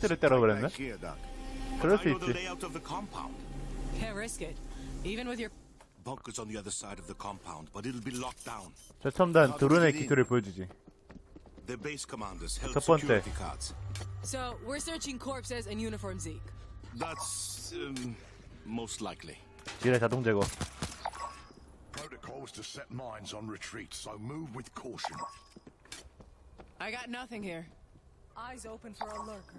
포스트를 때려 그랬네? Here, Doc. 그럴 I 수 know the 있지. layout of the compound. Can't risk it. Even with your Bunker's on the other side of the compound, but it'll be locked down. 최첨단 드론의 기술을 보여주지. The base commanders held 첫 번째. security cards. So we're searching corpses and uniform Zeke. That's um, most likely. 지뢰 자동 제거. Protocol was to set mines on retreat, so move with caution. I got nothing here. Eyes open for a lurker.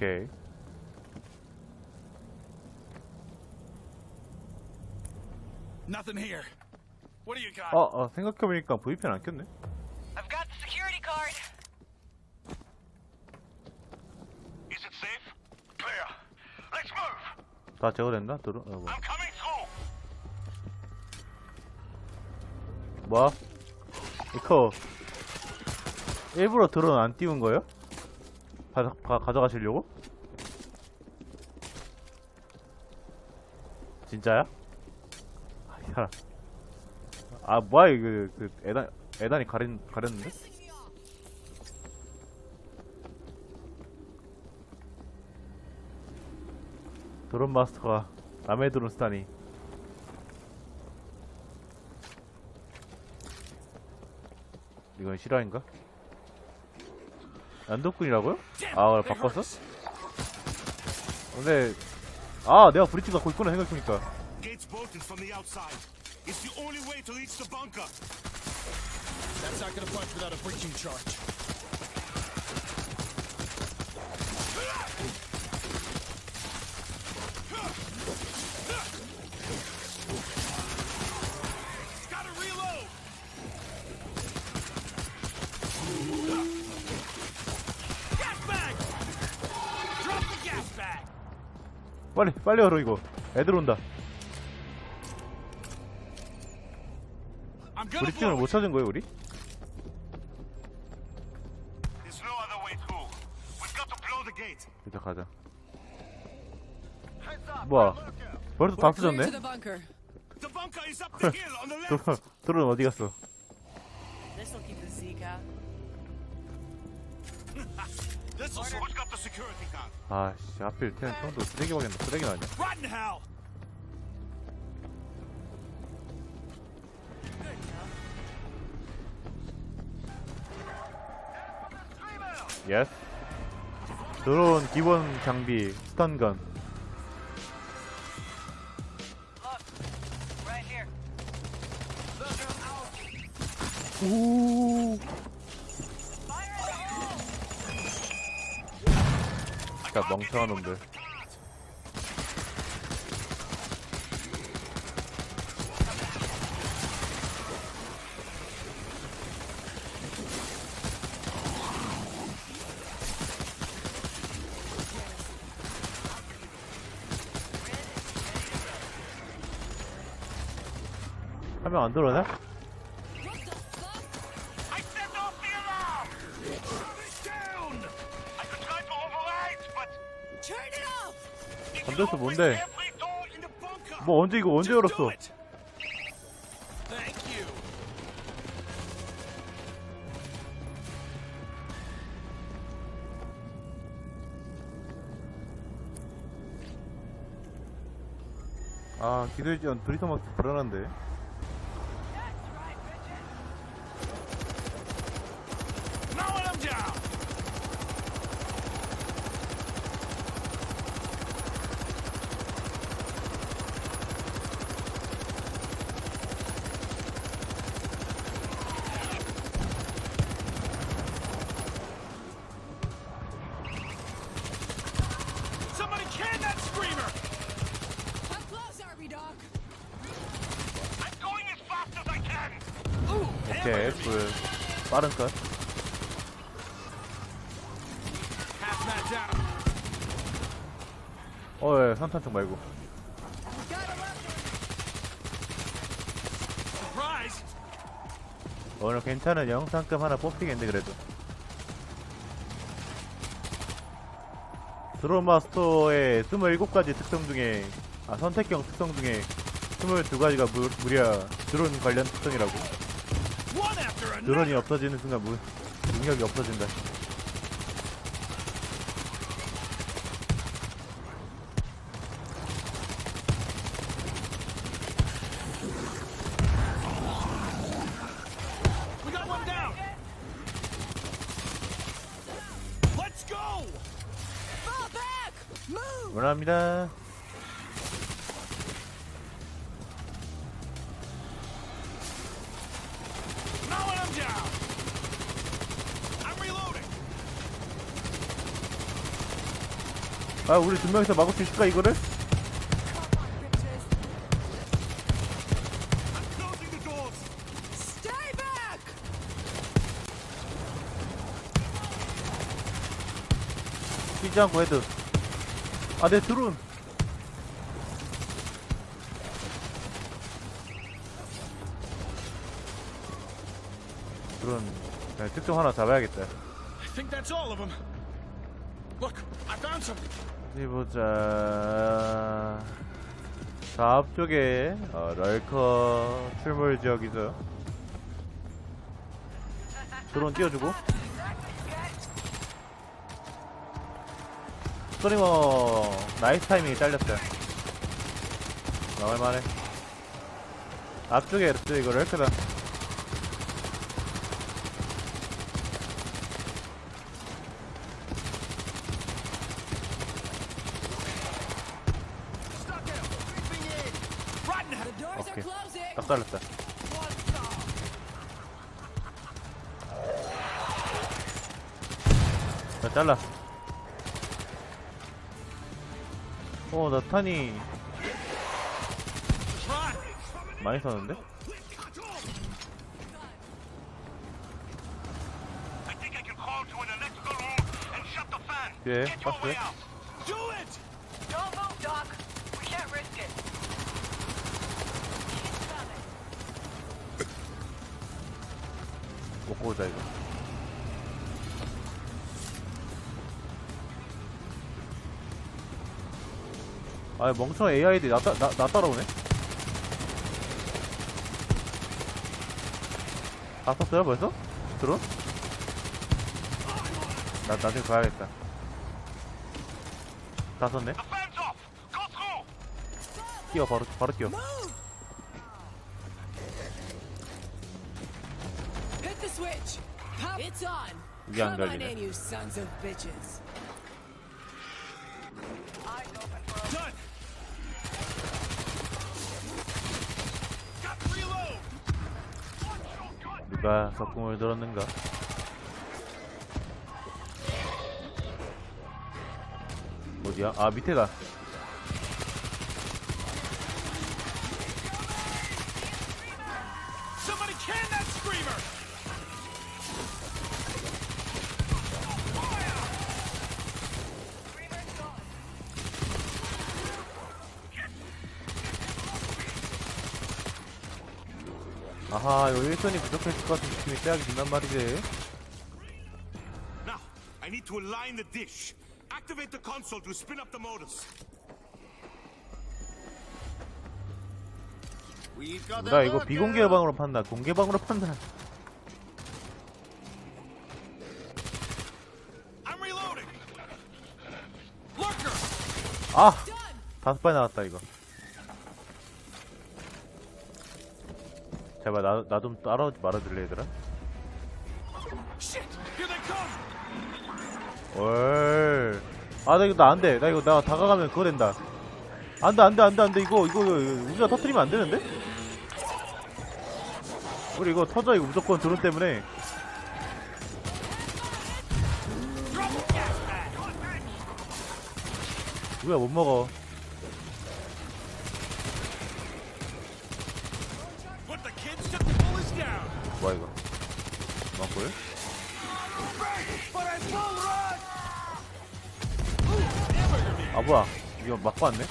오케이. Nothing here. What do you got? 어, 어 생각해보니까 VPN 안 켰네. I've got the security card. Is it safe? Clear. Let's move. 다 제거됐나? 드론? 어, 뭐. I'm coming through. 뭐야? 이거 일부러 드론 안 띄운 거예요? 가, 가, 가져가시려고? 진짜야? 아. 아, 뭐야, 이거, 그, 에단, 에단이 가린, 가렸는데? 드론 마스터가 남의 드론 쓰다니. 이건 실화인가? 난독군이라고요? 아, 바꿨어? 근데, 아, 내가 브릿지 갖고 있구나, 생각해보니까. Gates bolted from the outside. It's the only way to reach the bunker. That's not gonna punch without a breaching charge. 빨리, 빨리 열어, 이거. 애들 온다. 브릿지를 blow 못 찾은 거예요, 우리? There's no other way through. We've got to blow the gate. 일단 가자. 뭐야. 벌써 다. 드론, 드론 어디 갔어? 아, 씨, 하필 텐 형도 쓰레기 박였네. 쓰레기 hell! 예스. 드론 기본 장비, 스턴건. 오. 진짜 멍청한 놈들. 한 명 안 들어오네? Opens 뭔데? 뭐 언제 이거 언제 열었어? 아 기도해지원 브리터 막 불안한데. 오케이 F 빠른 컷 Hazmat down. 어예 산탄총 말고 Surprise. 오늘 괜찮은 영상감 하나 뽑히겠네 그래도 드론 마스터의 27가지 특성 중에 아 선택형 특성 중에 22가지가 무, 무려 드론 관련 특성이라고. 드론이 없어지는 순간 무, 능력이 없어진다! 원합니다 아 우리 두 명이서 막을 수 있을까 이거를? 뛰지 않고 헤드 아내 드론 드론 그냥 특종 하나 잡아야겠다 I think that's all of them. Look, I found some. 어디 보자. 자 앞쪽에 어, 럴커 출몰 지역이죠. 드론 띄워주고. 스토리머 나이스 타이밍이 잘렸어요. 나올만해. 앞쪽에 또 이거 럴커다 Stuck him. Creeping in. Rotten. Closing! 딱 잘렸다 자 잘라 탄이 Run. 많이 way it. out. Do. 먹고 오자 이거. 아 멍청한 AI들이 나, 따, 나, 나 따라오네? 다 썼어요 벌써? 드론? 나 나중에 가야겠다. 다 썼네. 뛰어 바로 바로 뛰어 switch! Pop. It's on! 이게 안 Come on 걸리네. in, you sons of bitches. Eyes open for a Done. Got reload. 누가 석궁을 들었는가 어디야? 아 밑에다 아하 이거 1선이 부족했을 것 같은 느낌이 쎄하게 든단 말이지 Now, I need to align the dish. Activate the console to spin up the motors. 나 이거 비공개 방으로 판다 공개 방으로 판다 I'm reloading. Lurker. 아 다섯 발 나왔다 이거 제발 나 나 좀 따라오지 말아줄래 얘들아. 월. 아, 나 이거 나 안 돼. 나 이거 나 다가가면 그거 된다. 안 돼, 안 돼, 안 돼, 안 돼. 이거, 이거, 이거 우리가 터트리면 안 되는데? 우리 이거 터져, 이거 무조건 드론 때문에. 우리가 못 먹어. Put the kids took the bullies down. 뭐야 이거 막골? 아 뭐야 이거 맞고 왔네?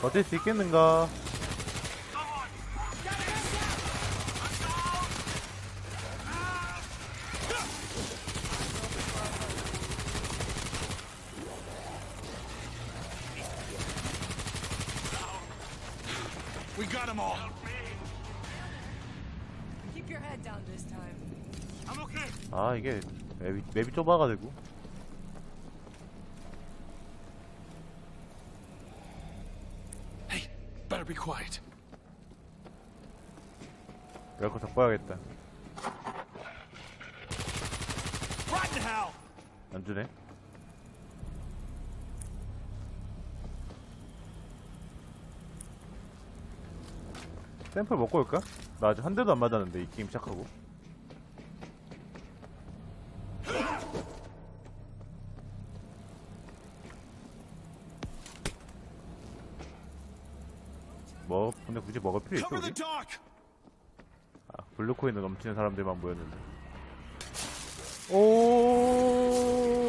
버틸 수 있겠는가? 아 이게 맵이, 맵이 좁아가지고 Hey, better be quiet. 이럴 거 잡아야겠다 hell. 안 주네 샘플 먹고 올까? 나 아직 한 대도 안 맞았는데 이 게임 시작하고 뭐 근데 굳이 먹을 필요 있어 우리? 아, 블루코인을 넘치는 사람들만 모였는데 오,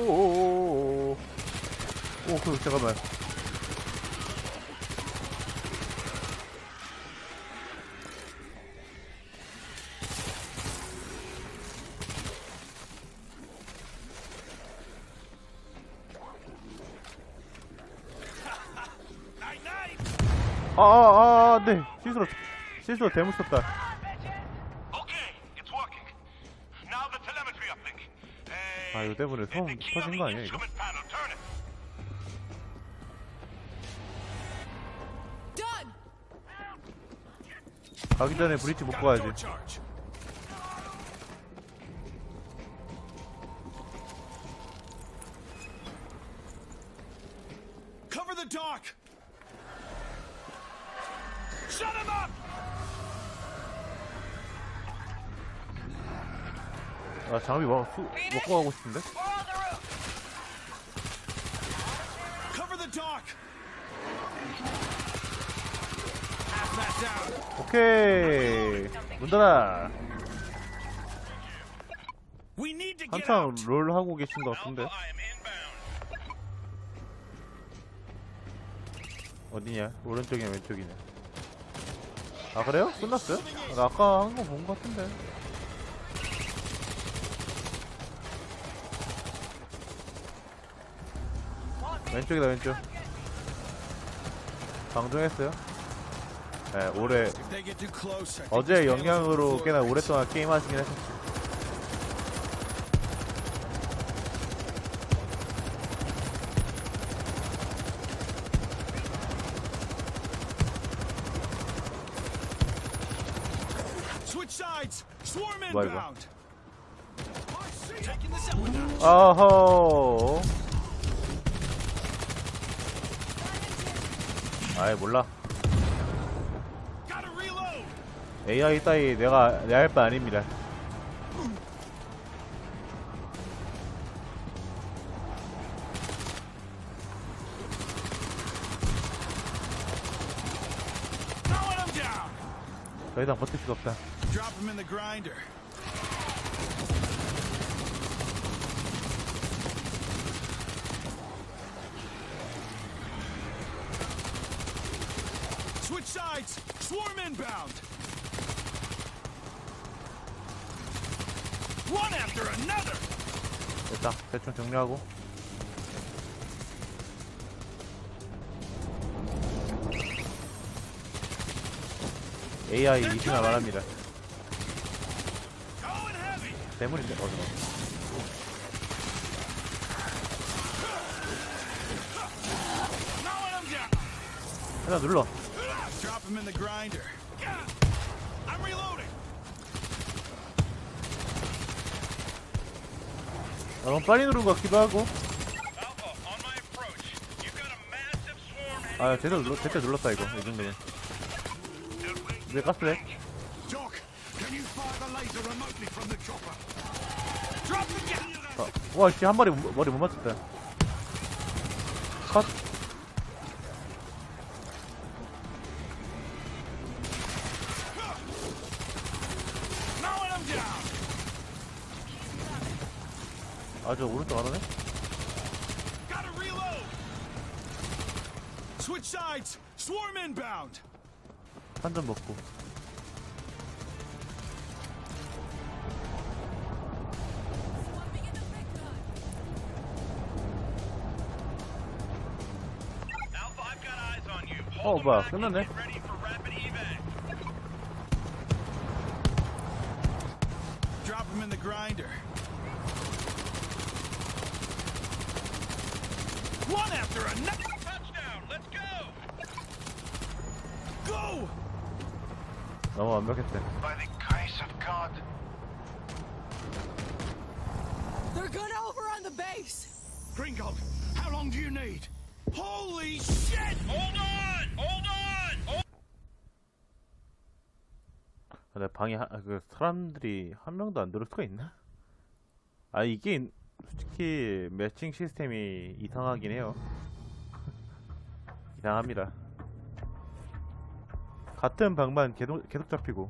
오, 오, 그, 잠깐만. 아, 아, 아, 네. 실수로, 실수로. Uh, 아, 이거 때문에 on 터진 거 아니야, 이거? 가기 전에 Got a 가야지. door charge. Cover the dock. Shut him up. 아, 장비 먹, 수, 먹고 가고 싶은데? We're on the roof. Cover the dock. Half that down. 오케이. 문 닫아. We need to get 한참 out. 롤 하고 계신 것 같은데? I am inbound. 어디냐? 오른쪽이냐, 왼쪽이냐? 아, 그래요? 끝났어요? 나 아까 한 거본것 같은데. 왼쪽이다, 왼쪽. 방종했어요? 네, 올해, 어제 영향으로 꽤나. 오랫동안 게임 하시긴 하셨지. Switch sides. Swarm inbound. Taking this out. 아허. 아이, 몰라. Gotta reload. AI 따위 내가 내 할 바 아닙니다. Throwing him down. 더 이상 버틸 수가 없다. Drop him in the grinder. Switch sides. Swarm inbound. One after another. 됐다. 대충 정리하고. AI 이승아 말합니다. Throwing him down. 하나 눌러. Drop him in the grinder. I'm reloading. 아, 너무 빨리 누른 것 같기도 하고. Alpha, on my approach. You've got a massive swarm 아 제대로 눌러, 눌렀다 이거 이 정도면. 왜 가스래? Doc, can you fire the laser remotely from the chopper? Drop the gas! 아, 와, 씨, 한 마리 못- 머리 못 맞췄다. 컷. Mowing them down! 아, 저 오른쪽 안 오네? Gotta reload! Switch sides! Swarm inbound! 한 점 먹고. Oh bak şuna ne? Drop him in the grinder. One after another. Touchdown. Let's go. Go. Tamam bak etti. By the grace of God. They're good over on the base. Gringold, how long do you need? Holy shit! Hold on. 아, 내 방에 하, 아, 그 사람들이 한 명도 안 들을 수가 있나? 아 이게 솔직히 매칭 시스템이 이상하긴 해요. 이상합니다. 같은 방만 계속 계속 잡히고